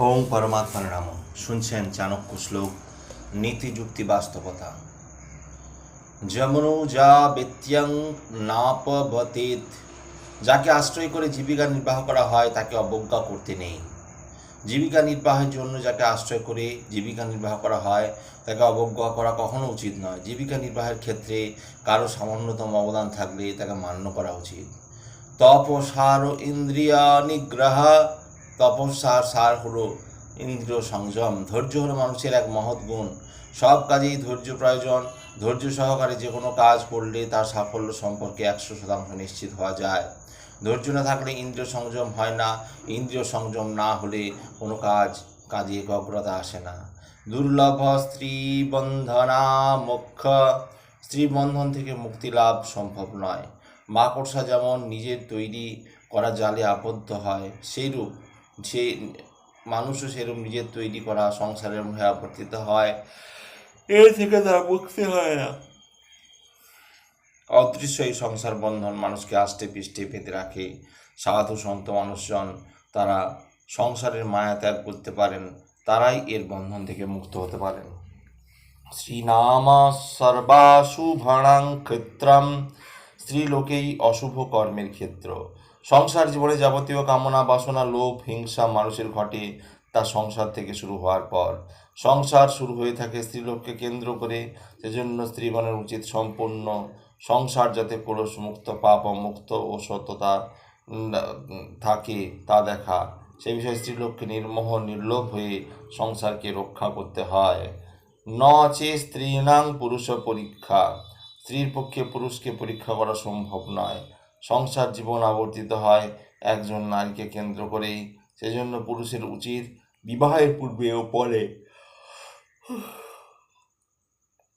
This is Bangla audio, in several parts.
ওং পরমাত্মার নাম। শুনছেন চাণক্য শ্লোক, নীতি যুক্তি বাস্তবতা। যমনু যা বেত্যাং নাপবতেত। যাকে আশ্রয় করে জীবিকা নির্বাহ করা হয়, তাকে অবজ্ঞা করতে নেই। জীবিকা নির্বাহের জন্য যাকে আশ্রয় করে জীবিকা নির্বাহ করা হয়, তাকে অবজ্ঞা করা কখনো উচিত নয়। জীবিকা নির্বাহের ক্ষেত্রে কারও সামান্যতম অবদান থাকলে তাকে মান্য করা উচিত। তপসার ইন্দ্রিয়া নিগ্রহ তপস্যার সার হলো ইন্দ্রিয় সংযম। ধৈর্য হলো মানুষের এক মহৎ গুণ। সব কাজেই ধৈর্য প্রয়োজন। ধৈর্য সহকারে যে কোনো কাজ করলে তার সাফল্য সম্পর্কে একশো শতাংশ নিশ্চিত হওয়া যায়। ধৈর্য না থাকলে ইন্দ্রিয় সংযম হয় না। ইন্দ্রিয় সংযম না হলে কোনো কাজ, কাজে একাগ্রতা আসে না। দুর্লভ স্ত্রী বন্ধনা মোক্ষ স্ত্রী বন্ধন থেকে মুক্তি লাভ সম্ভব নয়। মাকড়সা যেমন নিজের তৈরি করা জালে আবদ্ধ হয়, সেইরূপ সে মানুষও সেরূপ নিজের তৈরি করা, সংসারের মুখে আবর্তিত হয়, এ থেকে তারা মুক্তি হয় না। অদৃশ্য এই সংসার বন্ধন মানুষকে আষ্টে পৃষ্ঠে পেতে রাখে। সাধু সন্ত মানুষজন তারা সংসারের মায়া ত্যাগ করতে পারেন, তারাই এর বন্ধন থেকে মুক্ত হতে পারেন। শ্রীনাম সর্বাশুভণাং ক্ষেত্রম, স্ত্রীলোকেই অশুভ কর্মের ক্ষেত্র। সংসার জীবনে যাবতীয় কামনা, বাসনা, লোভ, হিংসা মানুষের ঘটে তা সংসার থেকে শুরু হওয়ার পর। সংসার শুরু হয়ে থাকে স্ত্রীলোককে কেন্দ্র করে। সেজন্য স্ত্রীগণের উচিত সম্পূর্ণ সংসার যাতে কলস মুক্ত, পাপ মুক্ত ও সত্যতা থাকে তা দেখা। সেই বিষয়ে স্ত্রীলোককে নির্মোহ, নির্লোভ হয়ে সংসারকে রক্ষা করতে হয়। ন চে স্ত্রীণাং পুরুষ পরীক্ষা। স্ত্রীর পক্ষে পুরুষকে পরীক্ষা করা সম্ভব নয়। সংসার জীবন আবর্তিত হয় একজন নারীকে কেন্দ্র করেই। সেজন্য পুরুষের উচিত বিবাহের পূর্বে ও পরে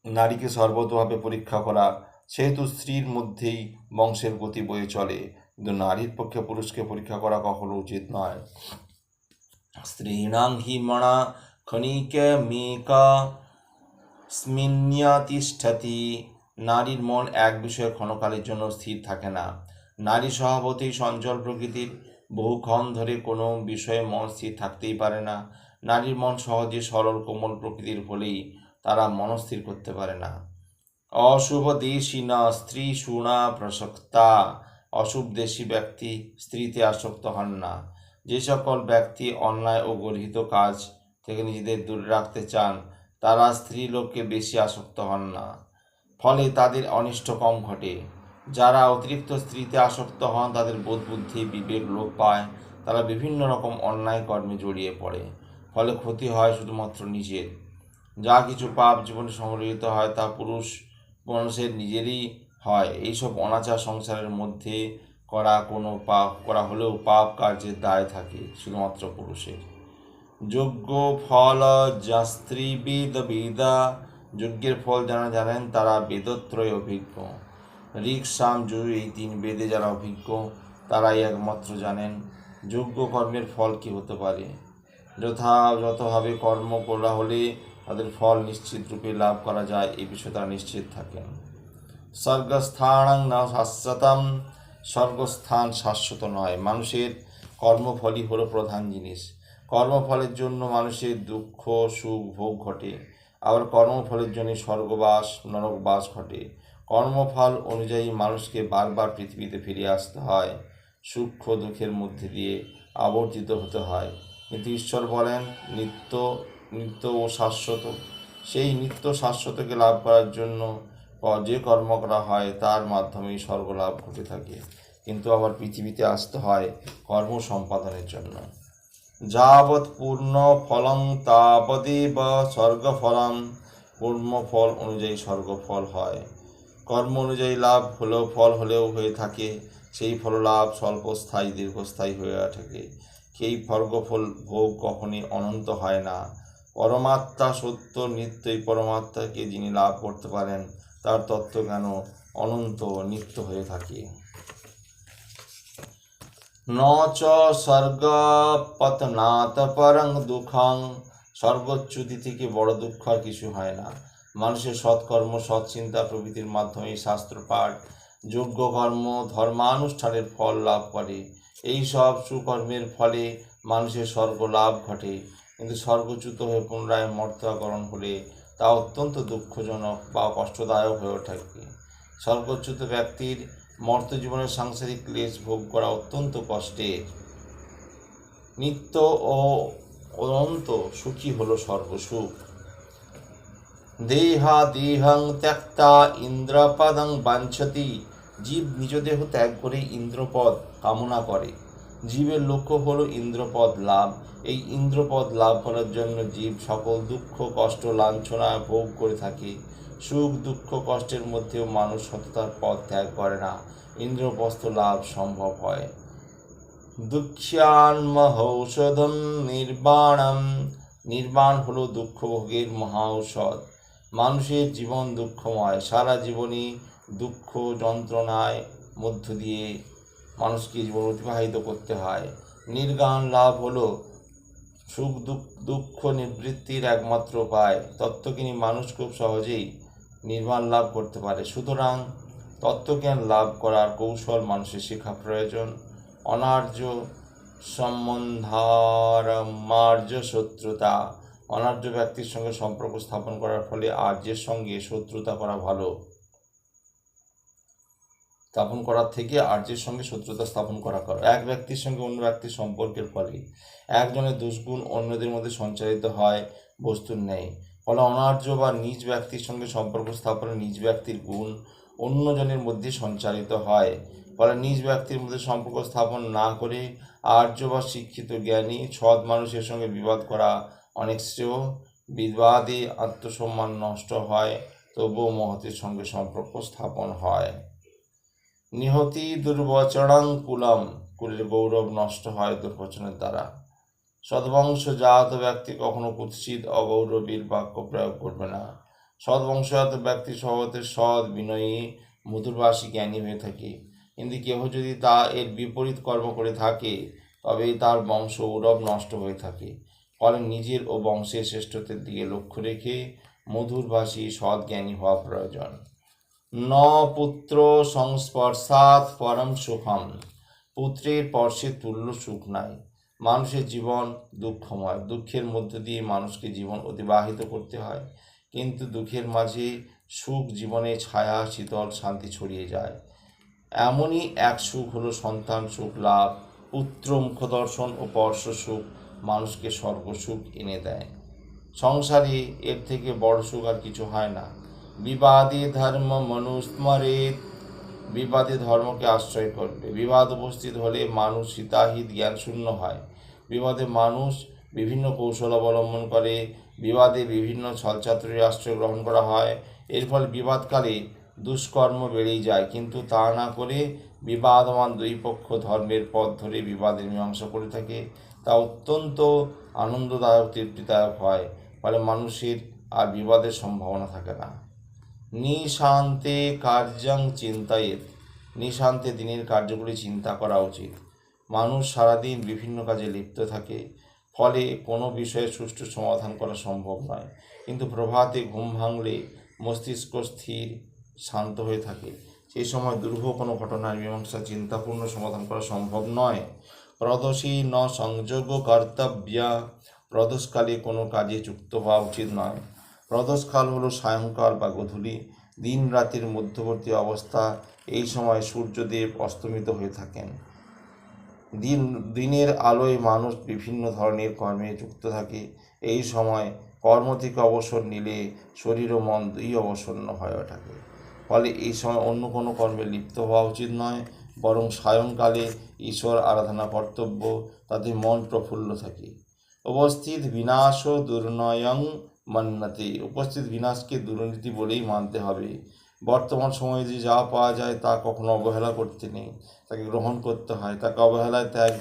নারীকে সর্বতভাবে পরীক্ষা করা। সেহেতু স্ত্রীর মধ্যেই বংশের গতি বয়ে চলে, কিন্তু নারীর পক্ষে পুরুষকে পরীক্ষা করা কখনো উচিত নয়। স্ত্রীণাং হি মণা ক্ষণিকে মেকা স্মিন্যাতিষ্ঠতি। নারীর মন এক বিষয়ে ক্ষণকালের জন্য স্থির থাকে না। নারী স্বভাবতই চঞ্চল প্রকৃতির। বহুক্ষণ ধরে কোনো বিষয়ে মন স্থির থাকতেই পারে না। নারীর মন সহজে সরল কোমল প্রকৃতির হলেই তারা মনস্থির করতে পারে না। অশুভ দেশী না স্ত্রী সুনা প্রসক্তা। অশুভ দেশী ব্যক্তি স্ত্রীতে আসক্ত হন না। যে সকল ব্যক্তি অন্যায় ও গর্হিত কাজ থেকে নিজেদের দূরে রাখতে চান, তারা স্ত্রী লোককে বেশি আসক্ত হন না। ফলে তাদের অনিষ্ট কম ঘটে। যারা অতিরিক্ত স্ত্রীতে আসক্ত হন, তাদের বোধ বুদ্ধি বিবেক লোপ পায়, তারা বিভিন্ন রকম অন্যায় কর্মে জড়িয়ে পড়ে। ফলে ক্ষতি হয় শুধুমাত্র নিজের। যা কিছু পাপ জীবনে সংগঠিত হয়, তা পুরুষ মানুষের নিজেরই হয়। এইসব অনাচার সংসারের মধ্যে করা কোনো পাপ, করা হলেও পাপ কার্যের দায় থাকে, শুধুমাত্র পুরুষের। যোগ্য ফল যা স্ত্রী বেদ বেদা, যজ্ঞের ফল যারা জানেন, তারা বেদত্রয় অভিজ্ঞ। ঋক সাম যজু এই তিন বেদে যারা অভিজ্ঞ, তারাই একমাত্র জানেন যোগ্য কর্মের ফল কি হতে পারে। যথাযথভাবে কর্ম করা হলে তাদের ফল নিশ্চিত রূপে লাভ করা যায়, এ বিষয়ে তারা নিশ্চিত থাকেন। স্বর্গস্থানাং না শাশ্বতম, স্বর্গস্থান শাশ্বত নয়। মানুষের কর্মফলই হলো প্রধান জিনিস। কর্মফলের জন্য মানুষের দুঃখ, সুখ, ভোগ ঘটে। আবার কর্মফলের জন্য স্বর্গবাস, নরকবাস ঘটে। কর্মফল অনুযায়ী মানুষকে বারবার পৃথিবীতে ফিরে আসতে হয় সূক্ষ্ম দুঃখের মধ্যে দিয়ে আবর্তিত হতে হয়। কিন্তু ঈশ্বর বলেন, নিত্য নিত্য ও শাশ্বত। সেই নিত্য শাশ্বতকে লাভ করার জন্য যে কর্ম করা হয়, তার মাধ্যমেই স্বর্গলাভ ঘটে থাকে। কিন্তু আবার পৃথিবীতে আসতে হয় কর্ম সম্পাদনের জন্য। যাবৎ পূর্ণ ফলং তাবদেব পূর্ণ ফল অনুযায়ী স্বর্গফল হয়। কর্ম অনুযায়ী লাভ হলেও ফল হলেও হয়ে থাকে। সেই ফল লাভ স্বল্পস্থায়ী, দীর্ঘস্থায়ী হয়ে থাকে। সেই ফর্গফল ভোগ কখনই অনন্ত হয় না। পরমাত্মা সত্য, নিত্যই পরমাত্মাকে যিনি লাভ করতে পারেন, তার তত্ত্ব কেন অনন্ত, নিত্য হয়ে থাকে? ন চ স্বর্গপতনাত পরং দুঃখং। স্বর্গচ্যুতি থেকে বড় দুঃখ কিছু হয় না। মানুষের সৎকর্ম, সৎচিন্তা প্রভৃতির মাধ্যমে শাস্ত্র পাঠ যোগ্য কর্ম, ধর্মানুষ্ঠানের ফল লাভ করে। এই সব সুকর্মের ফলে মানুষের স্বর্গ লাভ ঘটে। কিন্তু স্বর্গচ্যুত হয়ে পুনরায় মর্তাকরণ হলে তা অত্যন্ত দুঃখজনক বা কষ্টদায়ক হয়ে ওঠে। স্বর্গচ্যুত ব্যক্তির মর্ত জীবনের সাংসারিক ক্লেশ ভোগ করা অত্যন্ত কষ্টের। নিত্য ও অনন্ত সুখী হলো সর্বসুখ দেহা দেহং ত্যক্তা ইন্দ্রপদং বাঞ্ছতি। জীব নিজ দেহ ত্যাগ করে ইন্দ্রপদ কামনা করে। জীবের লক্ষ্য হল ইন্দ্রপদ লাভ। এই ইন্দ্রপদ লাভ করার জন্য জীব সকল দুঃখ, কষ্ট, লাঞ্ছনা ভোগ করে থাকে। সুখ, দুঃখ, কষ্টের মধ্যেও মানুষ সততার পথ ত্যাগ করে না। ইন্দ্রপস্ত লাভ সম্ভব হয়। দুঃখ্যান মহৌষধম নির্বাণম। নির্বাণ হলো দুঃখ ভোগের মহা ঔষধ। মানুষের জীবন দুঃখময়। সারা জীবনই দুঃখ যন্ত্রণায় মধ্য দিয়ে মানুষকে জীবন অতিবাহিত করতে হয়। নির্গান লাভ হলো সুখ দুঃখ দুঃখ নিবৃত্তির একমাত্র উপায়। তত্ত্বজ্ঞানী মানুষ খুব সহজেই নির্মাণ লাভ করতে পারে। সুতরাং তত্ত্বজ্ঞান লাভ করার কৌশল মানুষের শেখা প্রয়োজন। অনার্য সম্বন্ধারমার্য শত্রুতা অনার্য ব্যক্তির সঙ্গে সম্পর্ক স্থাপন করার ফলে আর্যের সঙ্গে শত্রুতা করা ভালো। স্থাপন করার থেকে আর্যের সঙ্গে শত্রুতা স্থাপন করা করো। এক ব্যক্তির সঙ্গে অন্য ব্যক্তির সম্পর্কের ফলে একজনের দুষ্গুণ অন্যদের মধ্যে সঞ্চারিত হয়, বস্তুর নেই ফলে অনার্য বা নিজ ব্যক্তির সঙ্গে সম্পর্ক স্থাপনে নিজ ব্যক্তির গুণ অন্যজনের মধ্যে সঞ্চালিত হয়। ফলে নিজ ব্যক্তির মধ্যে সম্পর্ক স্থাপন না করে আর্য বা শিক্ষিত জ্ঞানী সৎ মানুষের সঙ্গে বিবাদ করা অনেক বিবাদে, আত্মসম্মান নষ্ট হয়, তবুও মহতের সঙ্গে সম্পর্ক স্থাপন হয়। নিহতি দুর্বচরং কুলম, কুলের গৌরব নষ্ট হয় দুর্বচনের দ্বারা। সদ্বংশজাত ব্যক্তি কখনো কুৎসিত, অগৌরবীর বাক্য প্রয়োগ করবে না। সদ্বংশজাত ব্যক্তি স্বভাবতের সৎ, বিনয়ী মধুরবাসী জ্ঞানী হয়ে থাকে। কিন্তু কেহ যদি তা এর বিপরীত কর্ম করে থাকে, তবেই তার বংশ গৌরব নষ্ট হয়ে থাকে। ফলে নিজের ও বংশের শ্রেষ্ঠত্বের দিকে লক্ষ্য রেখে মধুরভাষী সৎ জ্ঞানী হওয়া প্রয়োজন। ন পুত্র সংস্পর্শাৎ পরম সুখম। পুত্রের স্পর্শে তুল্য সুখ নাই। মানুষের জীবন দুঃখময়। দুঃখের মধ্য দিয়ে মানুষকে জীবন অতিবাহিত করতে হয়। কিন্তু দুঃখের মাঝে সুখ জীবনে ছায়া, শীতল শান্তি ছড়িয়ে যায়। এমনই এক সুখ হলো সন্তান সুখ, লাভ, পুত্র মুখ দর্শন ও পর্শ সুখ। মানুষকে স্বর্গসুখ এনে দেয়। সংসারে এর থেকে বড় সুখ আর কিছু হয় না। বিবাদে ধর্ম মনুস্মরেত বিবাদে ধর্মকে আশ্রয় করবে। বিবাদ উপস্থিত হলে মানুষ হিতাহিত জ্ঞান শূন্য হয়। বিবাদে মানুষ বিভিন্ন কৌশল অবলম্বন করে। বিবাদে বিভিন্ন ছলচাতুরির আশ্রয় গ্রহণ করা হয়। এর ফলে বিবাদকালে দুষ্কর্ম বেড়েই যায়। কিন্তু তা না করে বিবাদমান দুই পক্ষ ধর্মের পথ ধরে বিবাদের মীমাংসা করে থাকে। তা অত্যন্ত আনন্দদায়ক তৃপ্তিদায়ক হয়, ফলে মানুষের আর বিবাদের সম্ভাবনা থাকে না। নিশান্তে কার্যং চিন্তায়েত। নিশান্তে দিনের কার্যগুলি চিন্তা করা উচিত। মানুষ সারাদিন বিভিন্ন কাজে লিপ্ত থাকে, ফলে কোনো বিষয়ে সুষ্ঠু সমাধান করা সম্ভব নয়। কিন্তু প্রভাতে ঘুম ভাঙলে মস্তিষ্ক স্থির, শান্ত হয়ে থাকে। সেই সময় দুর্ভ কোনো ঘটনার মীমাংসা, চিন্তাপূর্ণ সমাধান করা সম্ভব নয়। প্রদোষী ন সংযোগ কর্তব্যা। প্রদোষকালে কোনো কাজে যুক্ত হওয়া উচিত নয়। প্রদোষকাল হলো সায়ংকাল বা গধূলি। দিন রাতের মধ্যবর্তী অবস্থা। এই সময় সূর্যদেব অস্তমিত হয়ে থাকেন। দিন, দিনের আলোয় মানুষ বিভিন্ন ধরনের কর্মে যুক্ত থাকে। এই সময় কর্ম থেকে অবসর নিলে শরীর ও মন দুই অবসন্ন হয়ে থাকে ফলে এই সময় অন্য কোনো কর্মে লিপ্ত হওয়া উচিত নয়। বরং সায়ংকালে ঈশ্বর আরাধনা কর্তব্য, তাতে মন প্রফুল্ল থাকে। উপস্থিত বিনাশ ও দুর্নয়ং মান্নাতে। উপস্থিত বিনাশকে দুর্নীতি বলেই মানতে হবে। বর্তমান সময়ে যে যা পাওয়া যায় তা কখনো অবহেলা করতে নেই। তাকে গ্রহণ করতে হয়। তাকে অবহেলায় ত্যাগ